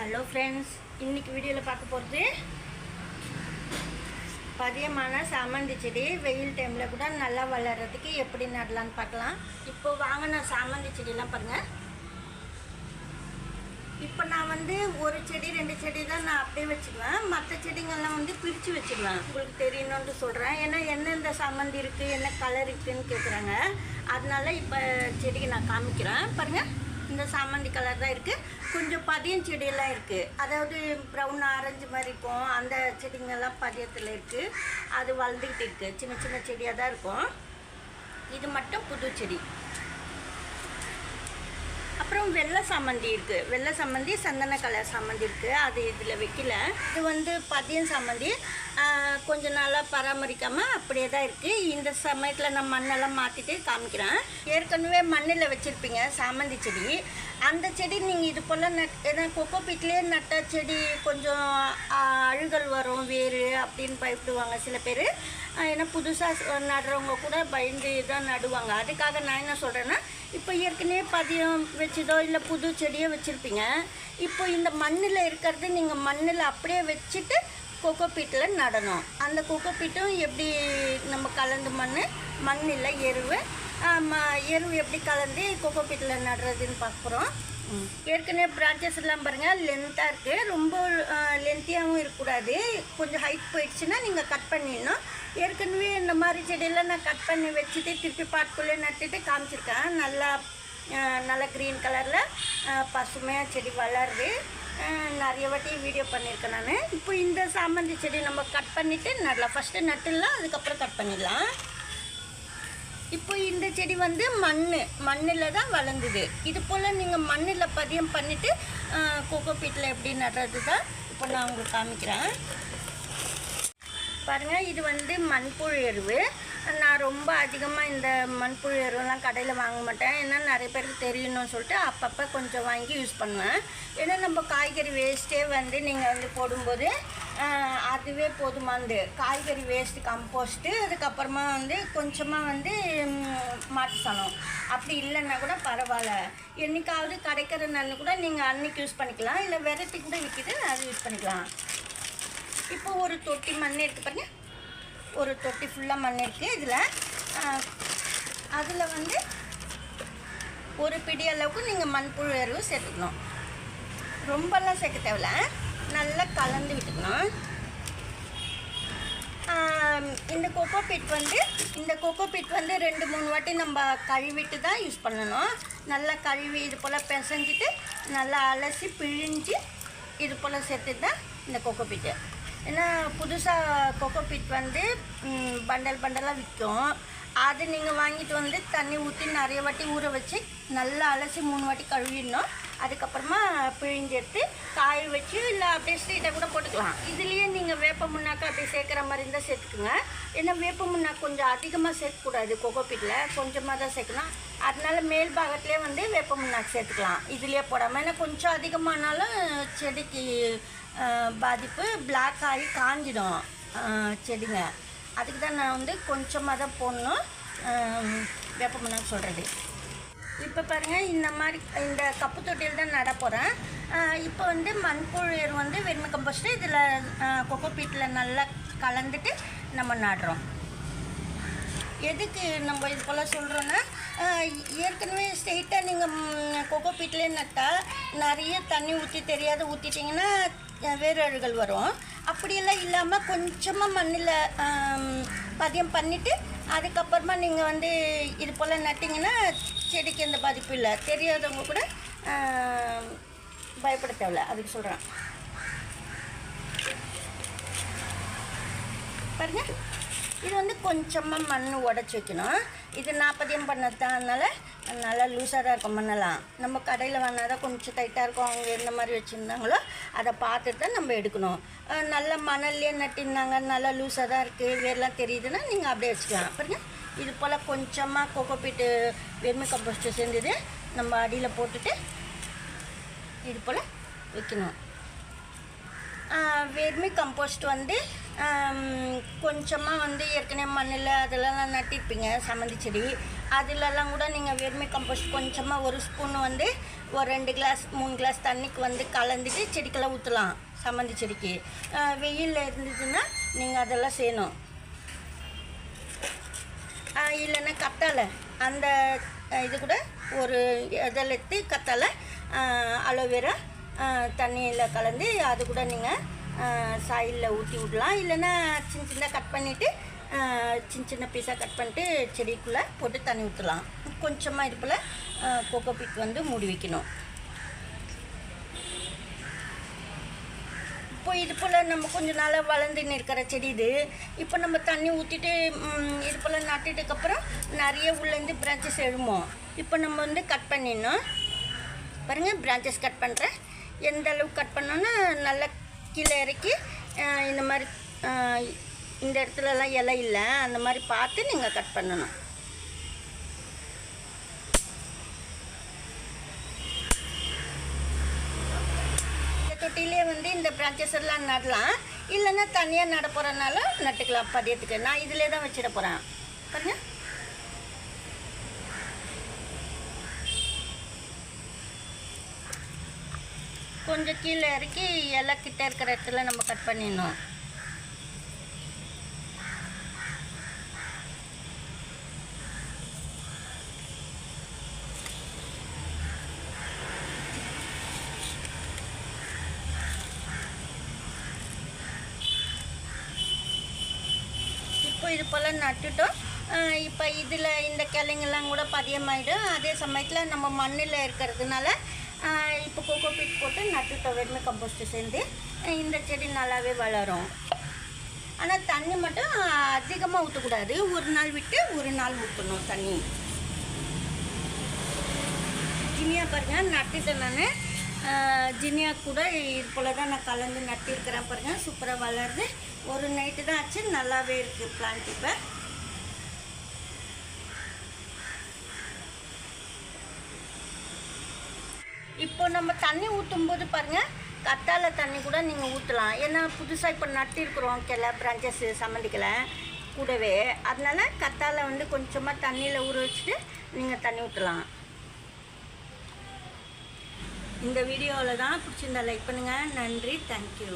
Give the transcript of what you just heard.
Hello friends இன்றைக்கி வீடியோவில் பார்க்க போகிறது பதியமான சாமந்தி செடி. வெயில் டைமில் கூட நல்லா வளர்கிறதுக்கு எப்படி நடலான்னு பார்க்கலாம். இப்போ வாங்கின சாமந்தி செடியெல்லாம் பாருங்கள் இப்போ நான் வந்து ஒரு செடி ரெண்டு செடி தான் நான் அப்படியே வச்சுக்குவேன் மற்ற செடிங்கள்லாம் வந்து பிரித்து வச்சுக்குவேன் உங்களுக்கு தெரியணுன்ட்டு சொல்கிறேன் ஏன்னா எந்தெந்த சாமந்தி இருக்குது என்ன கலர் இருக்குதுன்னு கேட்குறாங்க அதனால இப்போ செடிக்கு நான் காமிக்கிறேன். பாருங்கள் இந்த சாமந்தி கலர் தான் இருக்குது கொஞ்சம் பதியம் செடியெல்லாம் இருக்குது அதாவது ப்ரௌன் ஆரஞ்சு மாதிரி இருக்கும். அந்த செடிங்கெல்லாம் பதியத்தில் இருக்குது அது வளர்ந்துக்கிட்டு இருக்குது சின்ன சின்ன செடியாக தான் இருக்கும். இது மட்டும் புது செடி. அப்புறம் வெள்ளை சாமந்தி இருக்குது வெள்ளை சாமந்தி சந்தன கலர் சாமந்தி இருக்குது அது இதில் வைக்கல. இது வந்து பதியம் சாமந்தி. கொஞ்ச நாளாக பராமரிக்காமல் அப்படியே தான் இருக்குது இந்த சமயத்தில் நான் மண்ணெல்லாம் மாற்றிட்டு காமிக்கிறேன். ஏற்கனவே மண்ணில் வச்சுருப்பீங்க சாமந்தி செடி. அந்த செடி நீங்கள் இது போல் நட் ஏன்னா கொக்கோ பீட்லேயே நட்ட செடி கொஞ்சம் அழுகல் வரும் வேறு அப்படின்னு பயப்படுவாங்க சில பேர். ஏன்னா புதுசாக நடுறவங்க கூட பயந்து தான் நடுவாங்க. அதுக்காக நான் என்ன சொல்கிறேன்னா இப்போ ஏற்கனவே பதியம் வச்சதோ இல்லை புது செடியோ வச்சுருப்பீங்க. இப்போ இந்த மண்ணில் இருக்கிறது நீங்கள் மண்ணில் அப்படியே வச்சுட்டு கொக்கோ பீட்டில் நடணும். அந்த கொக்கோ பீட்டும் எப்படி நம்ம கலந்து மண் மண்ணில் எருவு ம எருவு எப்படி கலந்து கொக்கோ பீட்டில் நடுறதுன்னு பார்க்குறோம். ஏற்கனவே பிரான்ச்சஸ் எல்லாம் பாருங்கள் லென்த்தாக இருக்குது ரொம்ப லென்த்தியாகவும் இருக்கக்கூடாது. கொஞ்சம் ஹைட் போயிடுச்சுன்னா நீங்கள் கட் பண்ணிடணும். ஏற்கனவே இந்த மாதிரி செடியெல்லாம் நான் கட் பண்ணி வச்சுட்டு திருப்பி பாட்டுக்குள்ளே நட்டுட்டு காமிச்சிருக்கேன். நல்லா நல்ல க்ரீன் கலரில் பசுமையாக செடி வளருது. நிறைய வாட்டி வீடியோ பண்ணியிருக்கேன் நான். இப்போ இந்த சாமந்தி செடி நம்ம கட் பண்ணிவிட்டு நடலாம் ஃபஸ்ட்டு நட்டுடலாம் அதுக்கப்புறம் கட் பண்ணிடலாம். இப்போ இந்த செடி வந்து மண் மண்ணில் தான் வளர்ந்துது. இது போல் நீங்கள் மண்ணில் பதியம் பண்ணிவிட்டு கோகோ பீட்டில் எப்படி நடுறது தான் இப்போ நான் உங்களுக்கு காமிக்கிறேன். பாருங்கள் இது வந்து மண்புழு எருவு. நான் ரொம்ப அதிகமாக இந்த மண்புழு எருவெல்லாம் கடையில் வாங்க மாட்டேன். ஏன்னா நிறைய பேருக்கு தெரியணும்னு சொல்லிட்டு அப்பப்போ கொஞ்சம் வாங்கி யூஸ் பண்ணுவேன். ஏன்னா நம்ம காய்கறி வேஸ்ட்டே வந்து நீங்கள் வந்து போடும்போது அதுவே போதுமானது காய்கறி வேஸ்ட்டு கம்போஸ்ட்டு அதுக்கப்புறமா வந்து கொஞ்சமாக வந்து மாட்டு சாணம். அப்படி இல்லைன்னா கூட பரவாயில்ல. என்னைக்காவது கிடைக்கிற நெல் கூட நீங்கள் அன்னைக்கு யூஸ் பண்ணிக்கலாம். இல்லை வெரைட்டி கூட விற்கிது அது யூஸ் பண்ணிக்கலாம். இப்போ ஒரு தொட்டி மண் இருக்குது பாருங்க. ஒரு தொட்டி ஃபுல்லாக மண் இருக்குது இதில். அதில் வந்து ஒரு பிடி அளவுக்கு நீங்கள் மண்புழு எருவு சேர்த்துக்கணும். ரொம்பலாம் சேர்க்க தேவையில்ல. நல்லா கலந்து விட்டுக்கணும். இந்த கொக்கோ பீட் வந்து இந்த கொக்கோ பீட் வந்து ரெண்டு மூணு வாட்டி நம்ம கழுவிட்டு தான் யூஸ் பண்ணணும். நல்லா கழுவி இது போல் பிசைஞ்சிட்டு நல்லா அலசி பிழிஞ்சு இது போல் சேர்த்து தான் இந்த கொக்கோ பீட்டு ஏன்னா புதுசாக கொக்கோ பீட் வந்து பண்டல் பண்டலாக விற்கும். அது நீங்கள் வாங்கிட்டு வந்து தண்ணி ஊற்றி நிறைய வாட்டி ஊற வச்சு நல்லா அலசி மூணு வாட்டி கழுவிடணும். அதுக்கப்புறமா பிழிஞ்சு எடுத்து காய வச்சு இல்லை அப்படியே ஸ்ட்ரீட்டை கூட போட்டுக்கலாம். இதுலேயே நீங்கள் வேப்ப முன்னாக்கா அப்படியே சேர்க்குற மாதிரி இருந்தால் சேர்த்துக்குங்க. ஏன்னா வேப்ப முன்னாக்கு கொஞ்சம் அதிகமாக சேர்க்கக்கூடாது கொக்கோப்பீட்டில் கொஞ்சமாக தான் சேர்க்கணும். அதனால மேல் பாகத்துலேயே வந்து வேப்ப முன்னாக்கு சேர்த்துக்கலாம். இதுலேயே போடாமல் ஏன்னா கொஞ்சம் அதிகமானாலும் செடிக்கு பாதிப்பு பிளாக் ஆகி காஞ்சிடும். செடிங்க. அதுக்கு தான் நான் வந்து கொஞ்சமாக தான் போடணும். வேப்ப முன்னாக்கு சொல்கிறது இப்போ பாருங்கள் இந்த மாதிரி இந்த கப்பு தொட்டியில் தான் நட போகிறேன் இப்போ வந்து மண்புழு வந்து வெண்மை கம்போஸ்ட்டு இதில் கொக்கோ பீட்டில் நல்லா கலந்துட்டு நம்ம நடுறோம். எதுக்கு நம்ம இது போல் சொல்கிறோன்னா ஏற்கனவே ஸ்ட்ரெயிட்டாக நீங்கள் கொக்கோ பீட்லேயே நட்டால் நிறைய தண்ணி ஊற்றி தெரியாத ஊற்றிட்டிங்கன்னா வேரழுகள் வரும். அப்படியெல்லாம் இல்லாமல் கொஞ்சமாக மண்ணில் பதியம் பண்ணிவிட்டு அதுக்கப்புறமா நீங்கள் வந்து இது போல் நட்டிங்கன்னா செடிக்கு எந்த பாதிப்பும் இல்லை. தெரியாதவங்க கூட பயப்பட தேவையில்ல அதுக்கு சொல்கிறேன் பாருங்க. இது வந்து கொஞ்சமாக மண் உடச்சி வைக்கணும். இது நாற்பதையும் பண்ணது தான் அதனால் நல்லா லூஸாக தான் இருக்கும் மண்ணெல்லாம். நம்ம கடையில் வாங்கினா தான் கொஞ்சம் டைட்டாக இருக்கும். அவங்க எந்த மாதிரி வச்சுருந்தாங்களோ அதை பார்த்துட்டு தான் நம்ம எடுக்கணும். நல்லா நல்ல மணல்லையே நட்டிருந்தாங்க. நல்லா லூஸாக தான் இருக்குது வேர்லாம் தெரியுதுன்னா நீங்கள் அப்படியே வச்சுக்கலாம். பாருங்கள் இது போல் கொஞ்சமாக கோகோபீட்டு வெர்மி கம்போஸ்ட்டு சேர்ந்தது. நம்ம அடியில் போட்டுட்டு இது போல் வைக்கணும். வெர்மி கம்போஸ்ட் வந்து கொஞ்சமாக வந்து ஏற்கனவே மண்ணில் அதெல்லாம் நட்டிருப்பீங்க சம்மந்தி செடி. அதிலெல்லாம் கூட நீங்கள் வெர்மி கம்போஸ்ட் கொஞ்சமாக ஒரு ஸ்பூன் வந்து ஒரு ரெண்டு கிளாஸ் மூணு கிளாஸ் தண்ணிக்கு வந்து கலந்துட்டு செடிக்கெல்லாம் ஊற்றலாம் சம்மந்தி செடிக்கு. வெயிலில் இருந்ததுன்னா இருந்துச்சுன்னா நீங்கள் அதெல்லாம் செய்யணும். இல்லைன்னா கத்தாழை அந்த இது கூட ஒரு இதில் எடுத்து கத்தாழை அலோவேரா தண்ணியில் கலந்து அது கூட நீங்கள் சாயிலில் ஊற்றி விடலாம். இல்லைன்னா சின்ன சின்ன கட் பண்ணிவிட்டு சின்ன சின்ன பீஸாக கட் பண்ணிட்டு செடிக்குள்ளே போட்டு தண்ணி ஊற்றலாம் கொஞ்சமாக இது போல் கோகோ பீட் வந்து மூடி வைக்கணும். இப்போ இது போல் நம்ம கொஞ்ச நாளாக வளர்ந்துன்னு இருக்கிற செடி இது. இப்போ நம்ம தண்ணி ஊற்றிட்டு இது போல் நட்டுட்டுக்கப்புறம் நிறைய உள்ளேருந்து பிரான்ச்சஸ் எழுமோ இப்போ நம்ம வந்து கட் பண்ணிடணும். பாருங்கள் பிரான்ச்சஸ் கட் பண்ணுறேன் எந்த அளவுக்கு கட் பண்ணோன்னா நல்லா கீழே இறக்கி இந்த மாதிரி இந்த இடத்துலலாம் இலை இல்லை. அந்த மாதிரி பார்த்து நீங்கள் கட் பண்ணணும் இந்த தொட்டிலே வந்து இந்த பிரான்ச்சஸ்லாம் நடலாம். இல்லைன்னா தனியாக நட போகிறனால நட்டுக்கலாம் பதியத்துக்கு. நான் இதிலே தான் வச்சிட போகிறேன் பாருங்க. கொஞ்சம் கீழே இறக்கி இலை கிட்ட இருக்கிற இடத்துல நம்ம கட் பண்ணிடணும் இப்போ இது போல் நட்டுட்டோம். இப்போ இதில் இந்த கிளைங்கெல்லாம் கூட பதியமாயிடும். அதே சமயத்தில் நம்ம மண்ணில் இருக்கிறதுனால இப்போ கோகோ பீட் போட்டு நட்டுட்டோம் வெறுமை கம்போஸ்ட் சேர்ந்து. இந்த செடி நல்லாவே வளரும். ஆனால் தண்ணி மட்டும் அதிகமாக ஊற்றக்கூடாது ஒரு நாள் விட்டு ஒரு நாள் ஊற்றணும் தண்ணி. ஜினியா பாருங்கள் நட்டுட்டேன் நான். ஜினியா கூட இது போல் தான் நான் கலந்து நட்டிருக்கிறேன் பாருங்கள் சூப்பராக வளருது. ஒரு நைட்டு தான் ஆச்சு நல்லாவே இருக்குது பிளான்ட் இப்போ. இப்போ நம்ம தண்ணி ஊற்றும் போது பாருங்கள் கத்தாழை தண்ணி கூட நீங்கள் ஊற்றலாம் ஏன்னா புதுசாக இப்போ நட்டிருக்கிறோம் கிளை பிரான்ச்சஸ் சம்மந்திக்கலை கூடவே. அதனால் கத்தாழை வந்து கொஞ்சமாக தண்ணியில் ஊற வச்சுட்டு நீங்கள் தண்ணி ஊற்றலாம் இந்த வீடியோவில் தான் பிடிச்சிருந்தா லைக் பண்ணுங்கள் நன்றி தேங்க்யூ